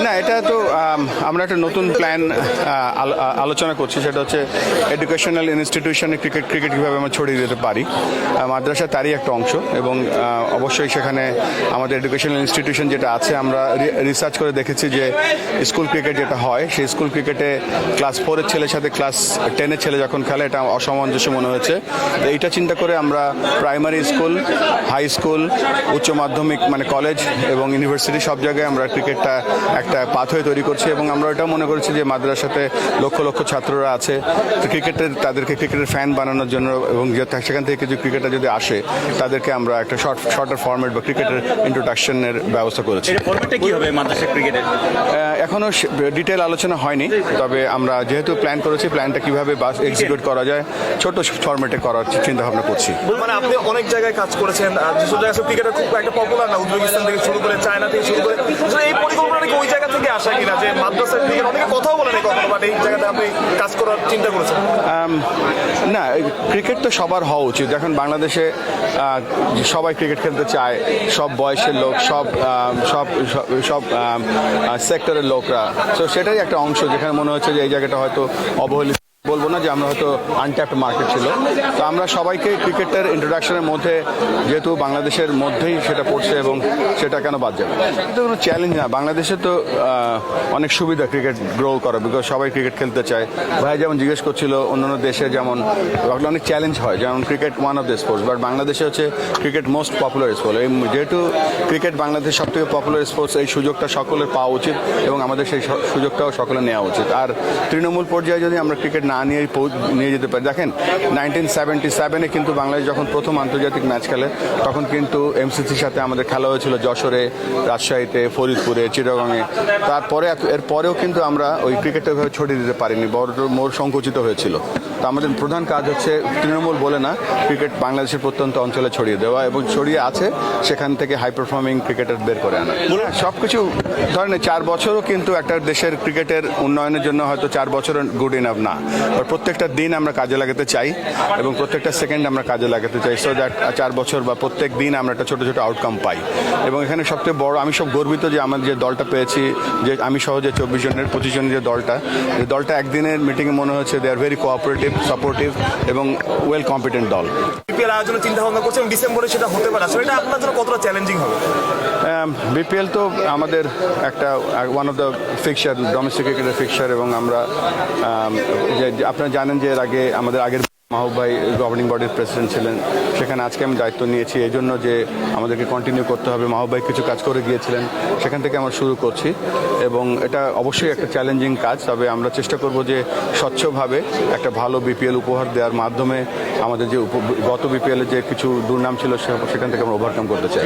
না, এটা তো আমরা একটা নতুন প্ল্যান আলোচনা করছি, সেটা হচ্ছে এডুকেশনাল ইনস্টিটিউশনে ক্রিকেট ক্রিকেট কীভাবে আমরা ছড়িয়ে দিতে পারি। মাদ্রাসা তারই একটা অংশ এবং অবশ্যই সেখানে আমাদের এডুকেশনাল ইনস্টিটিউশন যেটা আছে, আমরা রিসার্চ করে দেখেছি যে স্কুল ক্রিকেট যেটা হয়, সেই স্কুল ক্রিকেটে ক্লাস ফোরের ছেলের সাথে ক্লাস টেনের ছেলে যখন খেলে, এটা অসামঞ্জস্য মনে হয়েছে। এইটা চিন্তা করে আমরা প্রাইমারি স্কুল হাই স্কুল উচ্চ মাধ্যমিক মানে কলেজ এবং ইউনিভার্সিটি সব জায়গায় আমরা ক্রিকেটটা একটা পাথওয়ে তৈরি করছি এবং আমরা এটাও মনে করছি যে মাদ্রাসাতে লক্ষ লক্ষ ছাত্ররা আছে। তো ক্রিকেটের তাদেরকে ক্রিকেটের ফ্যান বানানোর জন্য এবং সেখান থেকে কিছু ক্রিকেটার যদি আসে তাদেরকে আমরা একটা শর্ট শর্টার ফরম্যাট বা ক্রিকেটের ইন্ট্রোডাকশনের ব্যবস্থা করেছি। এটা ফরম্যাটটা কি হবে মাদ্রাসা ক্রিকেটের আহ, এখনও ডিটেল আলোচনা হয়নি তবে আমরা যেহেতু প্ল্যান করেছি প্ল্যানটা কীভাবে বাস এক্সিকিউট করা যায় ছোট ফরম্যাটে করার চিন্তা ভাবনা করছি। মানে আপনি অনেক জায়গায় কাজ করেছেন আর যেসব জায়গায় ক্রিকেটার খুব একটা পপুলার না উজবেকিস্তান থেকে শুরু করে চায়না থেকে শুরু করে এই পরিকল্পনা ওই কিনা যে মাদ্রাসার দিকে অনেকে কথাও বলেনি কখনো বাট এই জায়গাতে আপনি কাজ করার চিন্তা করেছেন? না ক্রিকেট তো সবার হওয়া উচিত। এখন বাংলাদেশে সবাই ক্রিকেট খেলতে চায়, সব বয়সের লোক, সব সব- সব সেক্টরের লোকরা। তো সেটাই একটা অংশ, যেখানে মনে হচ্ছে যে এই জায়গাটা হয়তো অবহেলিত বলব না যে আমরা হয়তো আনট্যাপড মার্কেট ছিল। তো আমরা সবাইকে ক্রিকেটের ইন্ট্রোডাকশনের মধ্যে যেহেতু বাংলাদেশের মধ্যেই সেটা পড়ছে এবং সেটা কেন বাদ যাবে? এটা কোনো চ্যালেঞ্জ না। বাংলাদেশে তো অনেক সুবিধা ক্রিকেট গ্রো করা বিকজ সবাই ক্রিকেট খেলতে চায়। ভাই যেমন জিজ্ঞেস করছিল, অন্যান্য দেশে যেমন অনেক চ্যালেঞ্জ হয়, যেমন cricket one of the sports but বাংলাদেশে হচ্ছে ক্রিকেট মোস্ট পপুলার স্পোর্ট এই যেহেতু ক্রিকেট বাংলাদেশ সব থেকে পপুলার স্পোর্টস এই সুযোগটা সকলের পাওয়া উচিত এবং আমাদের সেই সুযোগটাও সকলে নেওয়া উচিত। আর তৃণমূল পর্যায়ে যদি আমরা ক্রিকেট না নিয়ে পৌ- নিয়ে যেতে পারে। দেখেন নাইনটিন সেভেন্টি সেভেনে কিন্তু বাংলাদেশ যখন প্রথম আন্তর্জাতিক ম্যাচ খেলে, তখন কিন্তু এমসিসির সাথে আমাদের খেলা হয়েছিল যশোরে, রাজশাহীতে, ফরিদপুরে, চিটাগংয়ে। তারপরে এরপরেও এর পরেও কিন্তু আমরা ওই ক্রিকেটটা ছড়িয়ে দিতে পারিনি বড় মোর সংকুচিত হয়েছিল। তো আমাদের প্রধান কাজ হচ্ছে তৃণমূল বলে না ক্রিকেট বাংলাদেশের প্রত্যন্ত অঞ্চলে ছড়িয়ে দেওয়া এবং ছড়িয়ে আছে সেখান থেকে হাই পারফর্মিং ক্রিকেটার বের করে আনা। সব কিছু ধরেন চার বছরও কিন্তু একটা দেশের ক্রিকেটের উন্নয়নের জন্য হয়তো চার বছর গুড ইনাফ না। বাট প্রত্যেকটা দিন আমরা কাজে লাগাতে চাই এবং প্রত্যেকটা সেকেন্ড আমরা কাজে লাগাতে চাই সো দ্যাট চার বছর বা প্রত্যেক দিন আমরা একটা ছোটো ছোটো আউটকাম পাই। এবং এখানে সবচেয়ে বড় আমি সব গর্বিত যে আমাদের যে দলটা পেয়েছি যে আমি সহজে চব্বিশ জনের পঁচিশ জনের যে দলটা যে দলটা একদিনের মিটিংয়ে মনে হচ্ছে they are very cooperative supportive এবং ওয়েল কম্পিটেন্ট দল। বিপিএল আয়োজনের চিন্তা ভাবনা করছেন ডিসেম্বরে সেটা হতে পারে। আসলে এটা আপনার জন্য কতটা চ্যালেঞ্জিং হবে? বিপিএল তো আমাদের একটা one of the fixer domestic ক্রিকেটের ফিক্সার এবং আমরা আপনারা জানেন যে এর আগে আমাদের আগের মাহবুব গভর্নিং বডির প্রেসিডেন্ট ছিলেন। সেখানে আজকে আমি দায়িত্ব নিয়েছি। এই জন্য যে আমাদেরকে কন্টিনিউ করতে হবে। মাহবুব কিছু কাজ করে গিয়েছিলেন। সেখান থেকে আমরা শুরু করছি। এবং এটা অবশ্যই একটা চ্যালেঞ্জিং কাজ। তবে আমরা চেষ্টা করব যে স্বচ্ছভাবে একটা ভালো বিপিএল উপহার দেওয়ার মাধ্যমে আমাদের যে গত বিপিএলের যে কিছু দুর্নাম ছিল সেখান থেকে আমরা ওভারকাম করতে চাই।